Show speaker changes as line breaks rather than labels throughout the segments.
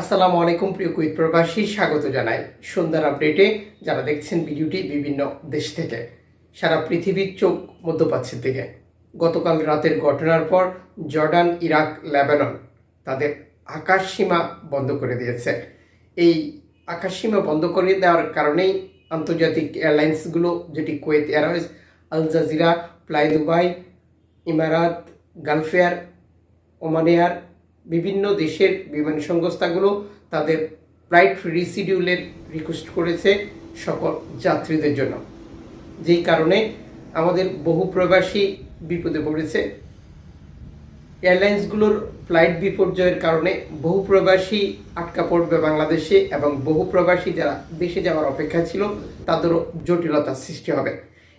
আসসালামু আলাইকুম, প্রিয় কুইত প্রবাসী, স্বাগত জানাই সন্ধ্যার আপডেটে। যারা দেখছেন ভিডিওটি বিভিন্ন দেশ থেকে, সারা পৃথিবীর চোখ মধ্যপ্রাচ্যের দিকে। গতকাল রাতের ঘটনার পর জর্ডান, ইরাক, লেবানন তাদের আকাশ সীমা বন্ধ করে দিয়েছে। এই আকাশ সীমা বন্ধ করে দেওয়ার কারণেই আন্তর্জাতিক এয়ারলাইন্সগুলো, যেটি Kuwait Airways, Al Jazeera Fly Dubai, Emirates, Gulf Air ওমানিয়ার বিভিন্ন দেশের বিমান সংস্থাগুলো তাদের ফ্লাইট রিসিডিউলের রিকোয়েস্ট করেছে সকল যাত্রীদের জন্য। যেই কারণে আমাদের বহু প্রবাসী বিপদে পড়েছে। এয়ারলাইন্সগুলোর ফ্লাইট বিপর্যয়ের কারণে বহু প্রবাসী আটকা পড়বে বাংলাদেশে এবং বহু প্রবাসী যারা দেশে যাওয়ার অপেক্ষা ছিল, তাদেরও জটিলতার সৃষ্টি হবে।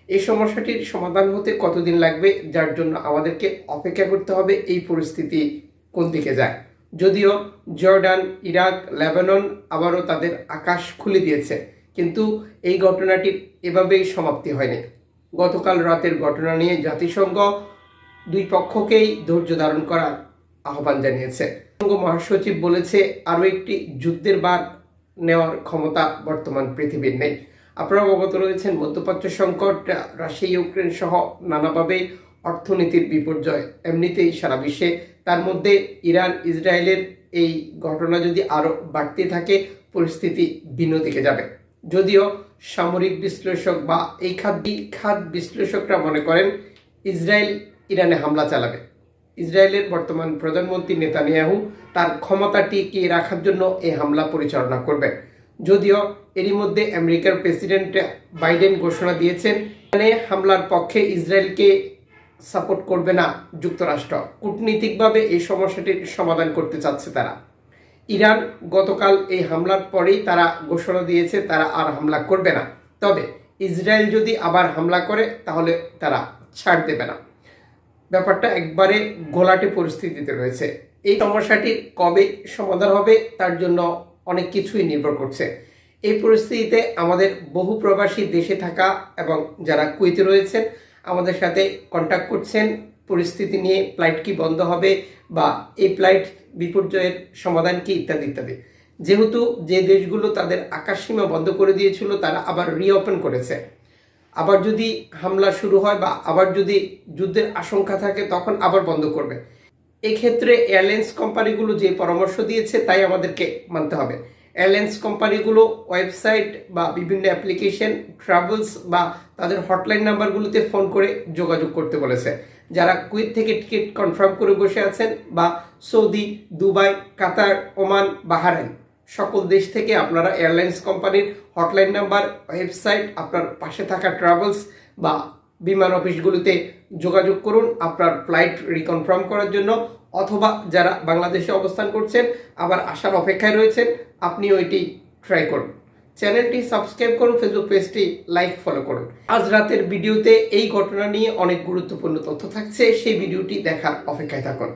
এই সমস্যাটির সমাধান হতে কতদিন লাগবে, যার জন্য আমাদেরকে অপেক্ষা করতে হবে, এই পরিস্থিতি কোন দিকে যায়? যদিও জর্ডান, ইরাক, লেবানন আবারও তাদের আকাশ খুলে দিয়েছে, কিন্তু এই ঘটনাটির এভাবেই সমাপ্তি হয়নি। গতকাল রাতের ঘটনা নিয়ে জাতিসংঘ দুই পক্ষকেই ধৈর্য ধারণ করার আহ্বান জানিয়েছে। জাতিসংঘ মহাসচিব বলেছে, আরও একটি যুদ্ধের বার নেওয়ার ক্ষমতা বর্তমান পৃথিবীর নেই। আপনারা অবগত রয়েছেন, মধ্যপ্রাচ্য সংকট, রাশিয়া, ইউক্রেন সহ নানাভাবে অর্থনীতির বিপর্যয়। এমনিতেই সারা বিশ্বে তার মধ্যে ইরান, ইসরায়েলের এই ঘটনা যদি আরও বাড়তে থাকে, পরিস্থিতি ভিন্ন দিকে যাবে। যদিও সামরিক বিশ্লেষক বা এই খাত খাত বিশ্লেষকরা মনে করেন ইসরায়েল ইরানে হামলা চালাবে। ইসরায়েলের বর্তমান প্রধানমন্ত্রী নেতানিয়াহু তার ক্ষমতা টিকিয়ে রাখার জন্য এই হামলা পরিচালনা করবেন। যদিও এরই মধ্যে আমেরিকার প্রেসিডেন্ট বাইডেন ঘোষণা দিয়েছেন হামলার পক্ষে ইসরায়েলকে সাপোর্ট করবে না যুক্তরাষ্ট্র। কূটনীতিকভাবে এই সমস্যাটির সমাধান করতে চাচ্ছে তারা। ইরান গতকাল এই হামলার পরেই তারা ঘোষণা দিয়েছে তারা আর হামলা করবে না। তবে ইসরায়েল যদি আবার হামলা করে, তাহলে তারা ছাড় দেবে না। ব্যাপারটা একবারে ঘোলাটে পরিস্থিতিতে রয়েছে। এই সমস্যাটির কবে সমাধান হবে, তার জন্য অনেক কিছুই নির্ভর করছে। এই পরিস্থিতিতে আমাদের বহু প্রবাসী দেশে থাকা এবং যারা কুয়েতে রয়েছেন আমাদের সাথে কন্ট্যাক্ট করছেন। পরিস্থিতি নিয়ে ফ্লাইট কি বন্ধ হবে বা এই ফ্লাইট বিপর্যয়ের সমাধান কি ইত্যাদি ইত্যাদি। যেহেতু যে দেশগুলো তাদের আকাশসীমা বন্ধ করে দিয়েছিল, তারা আবার রিওপেন করেছে। আবার যদি হামলা শুরু হয় বা আবার যদি যুদ্ধের আশঙ্কা থাকে, তখন আবার বন্ধ করবে। এক্ষেত্রে এয়ারলাইন্স কোম্পানিগুলো যে পরামর্শ দিয়েছে, তাই আমাদেরকে মানতে হবে। এয়ারলাইন্স কোম্পানিগুলো ওয়েবসাইট বা বিভিন্ন অ্যাপ্লিকেশন, ট্রাভেলস বা তাদের হটলাইন নাম্বারগুলোতে ফোন করে যোগাযোগ করতে বলেছে। যারা কুইত থেকে টিকিট কনফার্ম করে বসে আছেন বা Saudi, Dubai, Qatar, Oman, Bahrain, সকল দেশ থেকে আপনারা এয়ারলাইন্স কোম্পানির হটলাইন নাম্বার, ওয়েবসাইট, আপনার পাশে থাকা ট্রাভেলস বা বিমান অফিসগুলিতে যোগাযোগ করুন। আপনার ফ্লাইট রিকনফার্ম করার জন্য অথবা যারা বাংলাদেশে অবস্থান করছেন, আবার আসার অপেক্ষায় রয়েছেন, আপনি ওইটি ট্রাই করুন। চ্যানেলটি সাবস্ক্রাইব করুন ফেসবুক পেজটি লাইক ফলো করুন। আজ রাতের ভিডিওতে এই ঘটনা নিয়ে অনেক গুরুত্বপূর্ণ তথ্য থাকছে, সেই ভিডিওটি দেখার অপেক্ষায় থাকুন।